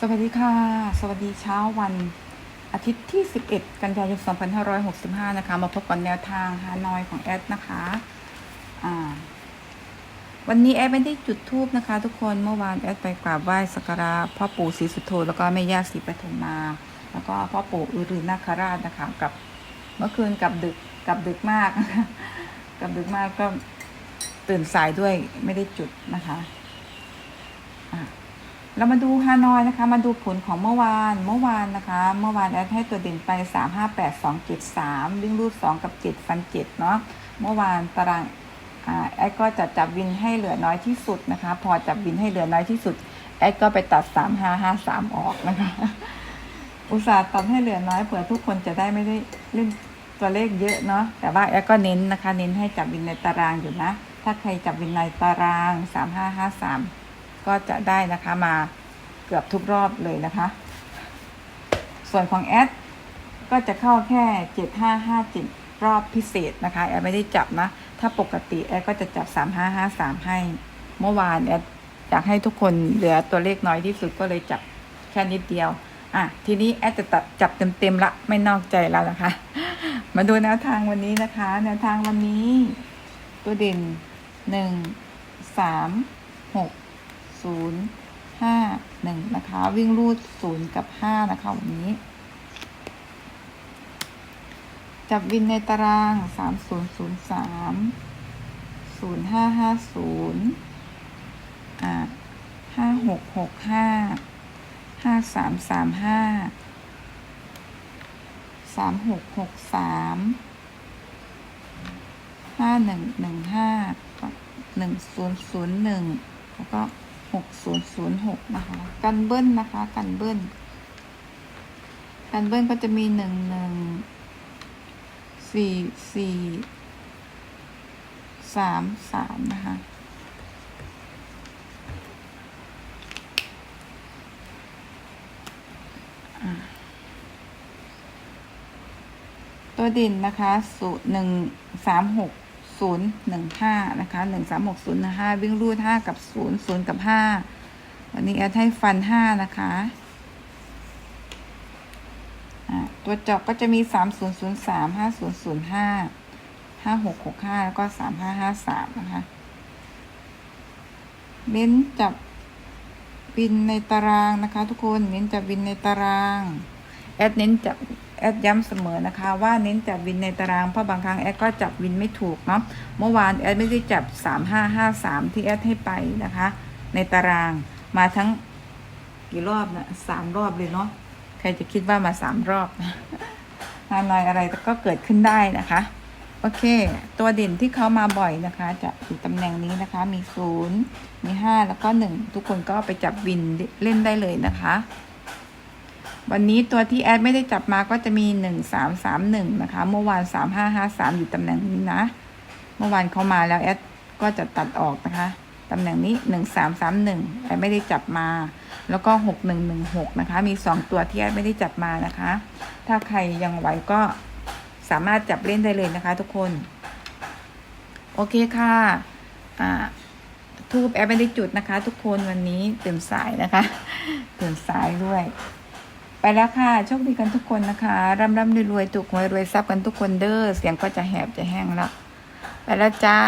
สวัสดีค่ะ สวัสดีเช้าวันอาทิตย์ที่ 11 กันยายน 2565 นะคะ มาพบกับแนวทางฮานอยของแอดนะคะวันนี้แอดไม่ได้จุดทูบนะคะ ทุกคนเมื่อวานแอดไปกราบไหว้สักการะพ่อปู่ศรีสุโธแล้วก็แม่ย่าศรีปทุมมา แล้วก็พ่อปู่อุรุนาคราชนะคะกับเมื่อคืนกับดึกกับดึกมากกับดึกมากก็ตื่นสายด้วยไม่ได้จุดนะคะอ่า เรามาดูฮานอยนะคะ มาดูผลของเมื่อวาน เมื่อวานนะคะ เมื่อวานแอดให้ตัวเด่นไปสามห้าแปดสองเจ็ดสามวิ่งรูดสองกับเจ็ดฟันเจ็ดเนาะ เมื่อวานตารางแอดก็จะจับวินให้เหลือน้อยที่สุดนะคะ พอจับวินให้เหลือน้อยที่สุด แอดก็ไปตัดสามห้าห้าสามออกนะคะ อุตส่าห์ตัดให้เหลือน้อยเผื่อทุกคนจะได้ไม่ได้เล่นตัวเลขเยอะเนาะ แต่ว่าแอดก็เน้นนะคะ เน้นให้จับวินในตารางอยู่นะ ถ้าใครจับวินในตารางสามห้าห้าสาม ก็จะได้นะคะมาเกือบทุกรอบเลยนะคะ ส่วนของแอดก็จะเข้าแค่เจ็ดห้าห้าเจ็ดรอบพิเศษนะคะแอดไม่ได้จับนะ ถ้าปกติแอดก็จะจับสามห้าห้าสามให้เมื่อวานแอดอยากให้ทุกคนเหลือตัวเลขน้อยที่สุดก็เลยจับแค่นิดเดียวอะทีนี้แอดจะตัดจับเต็มๆละไม่นอกใจแล้วนะคะ มาดูแนวทางวันนี้นะคะ แนวทางวันนี้ ตัวเด่นหนึ่งสาม ศูนย์ห้าหนึ่งนะคะ วิ่งรูดศูนย์กับห้านะคะวันนี้ จับวินในตารางสามศูนย์ศูนย์สามศูนย์ห้าห้าศูนย์อ่าห้าหกหกห้าห้าสามสามห้าสามหกหกสามห้าหนึ่งหนึ่งห้าหนึ่งศูนย์ศูนย์หนึ่งแล้วก็ หกศูนย์ศูนย์หกนะคะกันเบิ้ลนะคะ กันเบิ้ลกันเบิ้ลก็จะมีหนึ่งหนึ่งสี่สี่สามสามนะคะตัวด่นนะคะสูตรหนึ่งสามหก ศูนย์หนึ่งห้านะคะหนึ่งสามหกศูนย์หนึ่งห้าวิ่งรูดห้ากับศูนย์ศูนย์กับห้าวันนี้แอดให้ฟันห้านะคะตัวเจอกก็จะมีสามศูนย์ศูนย์สามห้าศูนย์ศูนย์ห้าห้าหกหกห้าแล้วก็สามห้าห้าสามนะคะเน้นจับบินในตารางนะคะ ทุกคนเน้นจับบินในตาราง แอดเน้นจับ แอดย้ำเสมอนะคะ ว่าเน้นจับวินในตารางเพราะบางครั้งแอดก็จับวินไม่ถูกเนาะเมื่อวานแอดไม่ได้จับสามห้าห้าสามที่แอดให้ไปนะคะ ในตารางมาทั้งกี่รอบนะสามรอบเลยเนาะใครจะคิดว่ามาสามรอบฮานอยอะไรก็เกิดขึ้นได้นะคะโอเค ตัวเด่นที่เขามาบ่อยนะคะ จะอยู่ตำแหน่งนี้นะคะ มีศูนย์มีห้าแล้วก็หนึ่งทุกคนก็ไปจับวินเล่นได้เลยนะคะ วันนี้ตัวที่แอดไม่ได้จับมาก็จะมีหนึ่งสามสามหนึ่งนะคะ เมื่อวานสามห้าห้าสามอยู่ตำแหน่งนี้นะ เมื่อวานเขามาแล้วแอดก็จะตัดออกนะคะตำแหน่งนี้หนึ่งสามสามหนึ่งแอดไม่ได้จับมา แล้วก็หกหนึ่งหนึ่งหกนะคะ มีสองตัวที่แอดไม่ได้จับมานะคะ ถ้าใครยังไหวก็สามารถจับเล่นได้เลยนะคะ ทุกคน โอเคค่ะอ่าทูบแอปไม่ได้จุดนะคะ ทุกคนวันนี้ตื่นสายนะคะ ตื่นสายด้วย ไปแล้วค่ะ โชคดีกันทุกคนนะคะร่ำร่ำรวยรวยถูกหวยรวยทรัพย์กันทุกคนเด้อเสียงก็จะแหบจะแห้งแล้ว ไปแล้วจ้า